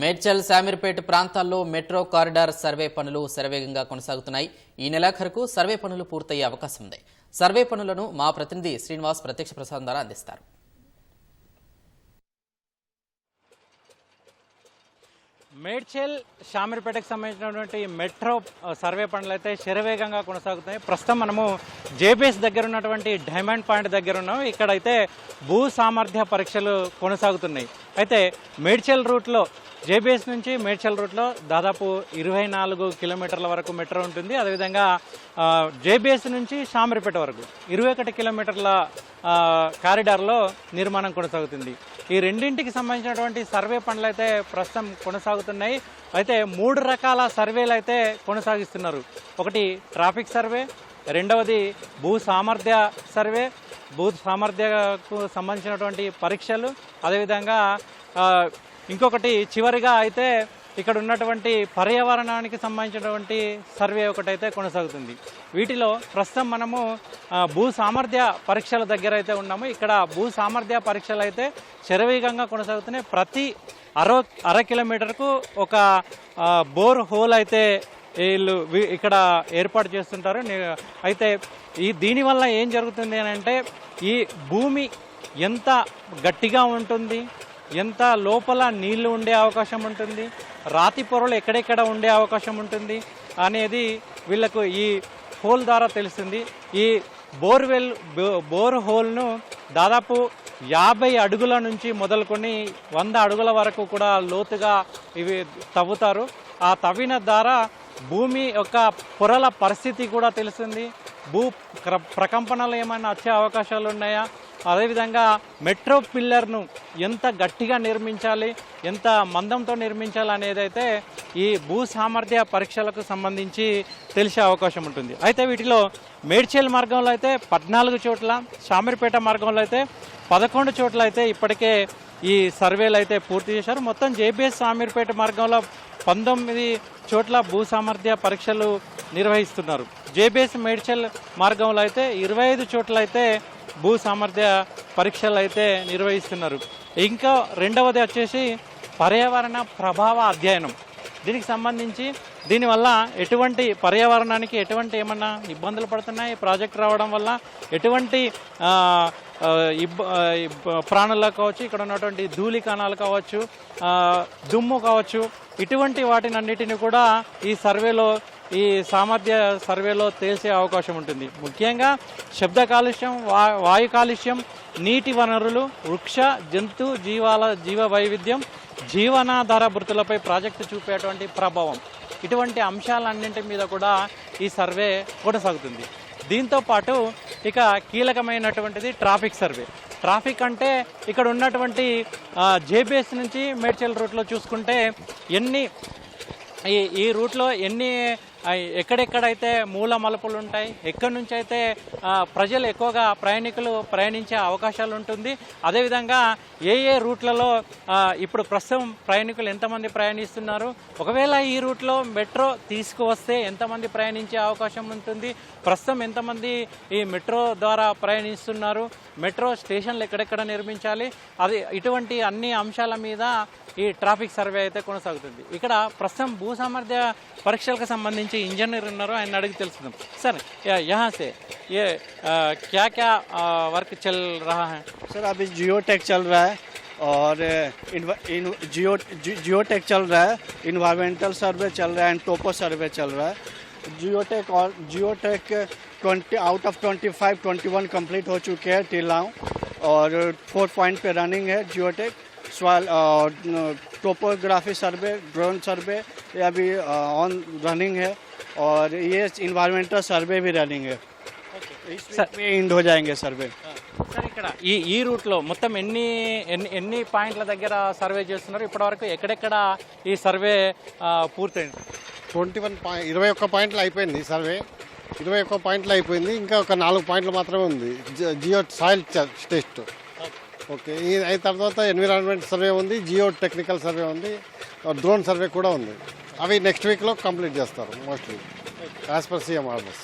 మేడ్చల్ శామీర్పేట ప్రాంతాల్లో metro corridor survey పనులు శరవేగంగా కొనసాగుతున్నాయి. ఈ నెలాఖరుకు సర్వే పనులు పూర్తయ్యే అవకాశం ఉంది. సర్వే పనులను మా ప్రతినిధి శ్రీనివాస్ ప్రత్యక్ష ప్రసాదం ద్వారా అందిస్తారు. మేడ్చల్ షామీర్పేటకు సంబంధించినటువంటి మెట్రో సర్వే పనులు అయితే శరవేగంగా కొనసాగుతున్నాయి. ప్రస్తుతం మనము జేబీఎస్ దగ్గర ఉన్నటువంటి డైమండ్ పాయింట్ దగ్గర ఉన్నాం. ఇక్కడైతే భూ సామర్థ్య పరీక్షలు కొనసాగుతున్నాయి. అయితే మేడ్చల్ రూట్లో జేబీఎస్ నుంచి మేడ్చల్ రూట్లో దాదాపు ఇరవై నాలుగు కిలోమీటర్ల వరకు మెట్రో ఉంటుంది. అదేవిధంగా జేబీఎస్ నుంచి షామీర్పేట వరకు ఇరవై ఒకటి కిలోమీటర్ల కారిడార్లో నిర్మాణం కొనసాగుతుంది. ఈ రెండింటికి సంబంధించినటువంటి సర్వే పనులు అయితే ప్రస్తుతం కొనసాగుతున్నాయి అయితే మూడు రకాల సర్వేలు అయితే కొనసాగిస్తున్నారు. ఒకటి ట్రాఫిక్ సర్వే రెండవది భూ సామర్థ్య సర్వే భూ సామర్థ్యకు సంబంధించినటువంటి పరీక్షలు అదేవిధంగా ఇంకొకటి చివరిగా అయితే ఇక్కడ ఉన్నటువంటి పర్యావరణానికి సంబంధించినటువంటి సర్వే ఒకటైతే కొనసాగుతుంది. వీటిలో ప్రస్తుతం మనము భూ సామర్థ్య పరీక్షల దగ్గర అయితే ఉన్నాము. ఇక్కడ భూ సామర్థ్య పరీక్షలు అయితే శరవేగంగా కొనసాగుతున్నాయి. ప్రతి అరో అర కిలోమీటర్కు ఒక బోర్ హోల్ అయితే వీళ్ళు ఇక్కడ ఏర్పాటు చేస్తుంటారు. అయితే ఈ దీనివల్ల ఏం జరుగుతుంది అని అంటే ఈ భూమి ఎంత గట్టిగా ఉంటుంది ఎంత లోపల నీళ్ళు ఉండే అవకాశం ఉంటుంది రాతి పొరలు ఎక్కడెక్కడ ఉండే అవకాశం ఉంటుంది అనేది వీళ్ళకు ఈ హోల్ ద్వారా తెలిసింది. ఈ బోర్వెల్ బో- బోర్ హోల్ను దాదాపు యాభై అడుగుల నుంచి మొదలుకొని వంద అడుగుల వరకు కూడా లోతుగా ఇవి తవ్వుతారు. ఆ తవ్విన ద్వారా భూమి యొక్క పొరల పరిస్థితి కూడా తెలిసింది. భూ క్ర- ప్రకంపనలు ఏమైనా వచ్చే అవకాశాలు ఉన్నాయా? అదేవిధంగా మెట్రో పిల్లర్ను ఎంత గట్టిగా నిర్మించాలి ఎంత మందంతో నిర్మించాలి అనేది అయితే ఈ భూ సామర్థ్య పరీక్షలకు సంబంధించి తెలిసే అవకాశం ఉంటుంది. అయితే వీటిలో మేడ్చేల్ మార్గంలో అయితే పద్నాలుగు చోట్ల షామీర్పేట మార్గంలో అయితే పదకొండు చోట్ల అయితే ఇప్పటికే ఈ సర్వేలు అయితే పూర్తి చేశారు. మొత్తం జేబీఎస్ సామీర్పేట మార్గంలో పంతొమ్మిది చోట్ల భూ సామర్థ్య పరీక్షలు నిర్వహిస్తున్నారు. జేబీఎస్ మేడ్చల్ మార్గంలో అయితే ఇరవై ఐదు చోట్ల అయితే భూ సామర్థ్య పరీక్షలు అయితే నిర్వహిస్తున్నారు. ఇంకా రెండవది వచ్చేసి పర్యావరణ ప్రభావ అధ్యయనం. దీనికి సంబంధించి దీనివల్ల ఎటువంటి పర్యావరణానికి ఎటువంటి ఏమన్నా ఇబ్బందులు పడుతున్నాయి? ప్రాజెక్ట్ రావడం వల్ల ఎటువంటి ఇబ్బ ప్రాణులకు కావచ్చు ఇక్కడ ఉన్నటువంటి ధూళి కణాలు కావచ్చు దుమ్ము కావచ్చు ఇటువంటి వాటినన్నిటిని కూడా ఈ సర్వేలో ఈ సామర్థ్య సర్వేలో తేల్చే అవకాశం ఉంటుంది. ముఖ్యంగా శబ్ద కాలుష్యం వాయు కాలుష్యం నీటి వనరులు వృక్ష జంతు జీవాల జీవ వైవిధ్యం జీవనాధార వృత్తులపై ప్రాజెక్టు చూపేటువంటి ప్రభావం. ఇటువంటి అంశాలన్నింటి మీద కూడా ఈ సర్వే కొనసాగుతుంది. దీంతో పాటు ఇక కీలకమైనటువంటిది ట్రాఫిక్ సర్వే. ట్రాఫిక్ అంటే ఇక్కడ ఉన్నటువంటి జేబీఎస్ నుంచి మేడ్చల్ రూట్లో చూసుకుంటే ఎన్ని ఈ ఈ రూట్లో ఎన్ని ఎక్కడెక్కడైతే మూల మలుపులు ఉంటాయి ఎక్కడి నుంచి అయితే ప్రజలు ఎక్కువగా ప్రయాణికులు ప్రయాణించే అవకాశాలు ఉంటుంది. అదేవిధంగా ఏ ఏ రూట్లలో ఇప్పుడు ప్రస్తుతం ప్రయాణికులు ఎంతమంది ప్రయాణిస్తున్నారు? ఒకవేళ ఈ రూట్లో మెట్రో తీసుకువస్తే ఎంతమంది ప్రయాణించే అవకాశం ఉంటుంది? ప్రస్తుతం ఎంతమంది ఈ మెట్రో ద్వారా ప్రయాణిస్తున్నారు? మెట్రో స్టేషన్లు ఎక్కడెక్కడ నిర్మించాలి? అది ఇటువంటి అన్ని అంశాల మీద ఈ ట్రాఫిక్ సర్వే అయితే కొనసాగుతుంది. ఇక్కడ ప్రస్తుతం భూ సామర్థ్య పరీక్షలకు సంబంధించి ఇంజనీర్ ఉన్నారు ఆయన అడిగి తెలుసుకుందాం సార్ యా- యహా సే ये आ, क्या क्या आ, वर्क चल रहा है सर अभी जियो टेक चल रहा है और इन्व- इन, जियो जि- जियो टेक चल रहा है इन्वायरमेंटल सर्वे चल रहा है एंड टोपो सर्वे चल रहा है जियो टेक और geo tech twenty out of twenty five twenty one complete हो चुके हैं टिल नाउ और फोर पॉइंट पे रनिंग है जियो टेक सवाल टोपोग्राफी सर्वे ड्रोन सर्वे ये अभी ऑन रनिंग है और ये इन्वायरमेंटल सर्वे भी रनिंग है इस वीक में इंड हो जाएंगे सर्वे సార్ ఇక్కడ ఈ ఈ రూట్లో మొత్తం ఎన్ని ఎన్ని ఎన్ని పాయింట్ల దగ్గర సర్వే చేస్తున్నారు ఇప్పటివరకు ఎక్కడెక్కడ ఈ సర్వే ఆ, పూర్తయింది ట్వంటీ వన్ పాయింట్ ఇరవై ఒక్క పాయింట్లు అయిపోయింది సర్వే ఇరవై ఒక్క పాయింట్లు అయిపోయింది ఇంకా ఒక నాలుగు పాయింట్లు మాత్రమే ఉంది జి- జియో సాయిల్ చ- టెస్ట్ ఓకే ఈ అయిన తర్వాత ఎన్విరాన్మెంట్ సర్వే ఉంది జియో టెక్నికల్ సర్వే ఉంది డ్రోన్ సర్వే కూడా ఉంది. అవి నెక్స్ట్ వీక్లో కంప్లీట్ చేస్తారు mostly as per CM orders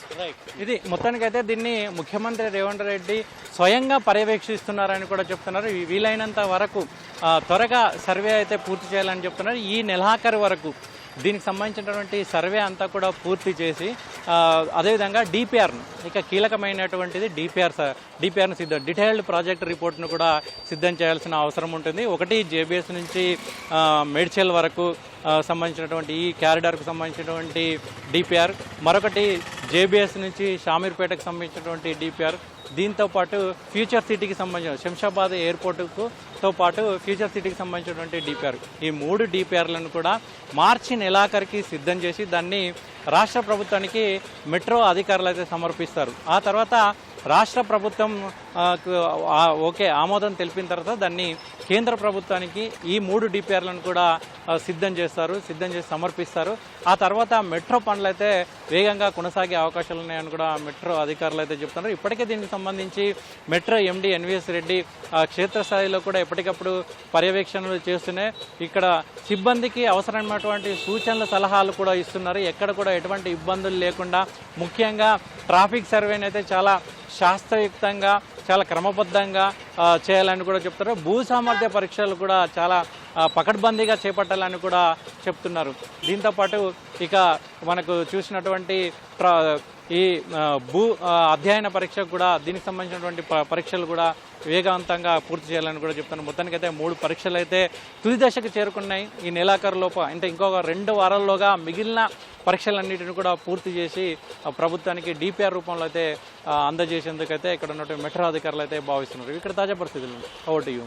ఇది మొత్తానికైతే దీన్ని ముఖ్యమంత్రి రేవంత్ రెడ్డి స్వయంగా పర్యవేక్షిస్తున్నారని కూడా చెప్తున్నారు. వీలైనంత వరకు త్వరగా సర్వే అయితే పూర్తి చేయాలని చెప్తున్నారు. ఈ నెలాఖరు వరకు దీనికి సంబంధించినటువంటి సర్వే అంతా కూడా పూర్తి చేసి అదేవిధంగా డిపిఆర్ను ఇక కీలకమైనటువంటిది డిపిఆర్ డిపిఆర్ను సిద్ధం డీటెయిల్డ్ ప్రాజెక్ట్ రిపోర్ట్ను కూడా సిద్ధం చేయాల్సిన అవసరం ఉంటుంది. ఒకటి జేబీఎస్ నుంచి మేడ్చల్ వరకు సంబంధించినటువంటి ఈ క్యారిడార్కు సంబంధించినటువంటి డిపిఆర్ మరొకటి జేబీఎస్ నుంచి షామీర్పేటకు సంబంధించినటువంటి డిపిఆర్ దీంతో పాటు ఫ్యూచర్ సిటీకి సంబంధించిన శంషాబాద్ ఎయిర్పోర్టుకు తో పాటు ఫ్యూచర్ సిటీకి సంబంధించినటువంటి డిపిఆర్ ఈ మూడు డిపిఆర్లను కూడా మార్చి నెలాఖరికి సిద్ధం చేసి దాన్ని రాష్ట్ర ప్రభుత్వానికి మెట్రో అధికారులు అయితే సమర్పిస్తారు. ఆ తర్వాత రాష్ట్ర ప్రభుత్వం ఓకే ఆమోదం తెలిపిన తర్వాత దాన్ని కేంద్ర ప్రభుత్వానికి ఈ మూడు డిపిఆర్లను కూడా సిద్ధం చేస్తారు సిద్ధం చేసి సమర్పిస్తారు. ఆ తర్వాత మెట్రో పనులు అయితే వేగంగా కొనసాగే అవకాశాలు ఉన్నాయని కూడా మెట్రో అధికారులు అయితే చెప్తున్నారు. ఇప్పటికే దీనికి సంబంధించి మెట్రో ఎండి ఎన్విఎస్ రెడ్డి ఆ, క్షేత్రస్థాయిలో కూడా ఎప్పటికప్పుడు పర్యవేక్షణలు చేస్తూనే ఇక్కడ సిబ్బందికి అవసరమైనటువంటి సూచనలు సలహాలు కూడా ఇస్తున్నారు. ఎక్కడ కూడా ఎటువంటి ఇబ్బందులు లేకుండా ముఖ్యంగా ట్రాఫిక్ సర్వేని అయితే చాలా శాస్త్రయుక్తంగా చాలా క్రమబద్ధంగా చేయాలని కూడా చెప్తారు భూ సామర్థ్య పరీక్షలు కూడా చాలా పకడ్బందీగా చేపట్టాలని కూడా చెప్తున్నారు. దీంతోపాటు ఇక మనకు చూసినటువంటి ఈ భూ అధ్యయన పరీక్ష కూడా దీనికి సంబంధించినటువంటి పరీక్షలు కూడా వేగవంతంగా పూర్తి చేయాలని కూడా చెప్తున్నారు. మొత్తానికైతే మూడు పరీక్షలు అయితే తుది దశకు చేరుకున్నాయి. ఈ నెలాఖరు లోపు అంటే ఇంకొక రెండు వారాల్లోగా మిగిలిన పరీక్షలన్నిటిని కూడా పూర్తి చేసి ప్రభుత్వానికి డిపిఆర్ రూపంలో అయితే అందజేసేందుకైతే ఇక్కడ ఉన్నటువంటి మెట్రో అధికారులు అయితే భావిస్తున్నారు. ఇక్కడ తాజా పరిస్థితులు. Vote you